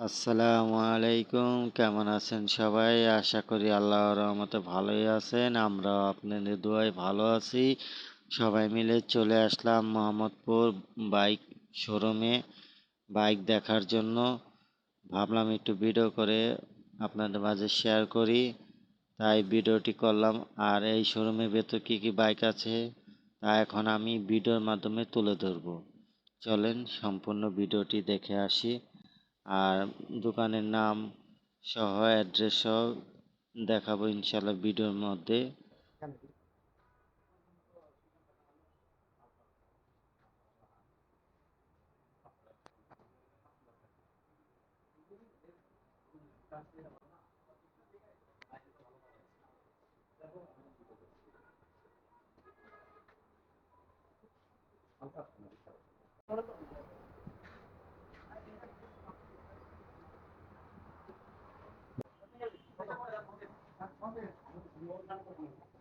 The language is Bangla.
আসসালামু আলাইকুম, কেমন আছেন সবাই? আশা করি আল্লাহর রহমতে ভালোই আছেন, আমরাও আপনাদের দোয়ায় ভালো আছি। সবাই মিলে চলে আসলাম মোহাম্মদপুর বাইক শোরুমে বাইক দেখার জন্য। ভাবলাম একটু ভিডিও করে আপনাদের মাঝে শেয়ার করি, তাই ভিডিওটি করলাম। আর এই শোরুমের ভেতর কী কী বাইক আছে, তা এখন আমি ভিডিওর মাধ্যমে তুলে ধরবো। চলেন সম্পূর্ণ ভিডিওটি দেখে আসি। আর দোকানের নাম সহ অ্যাড্রেস সহ দেখাবো ইনশাল্লাহ ভিডিওর মধ্যে Gracias. you.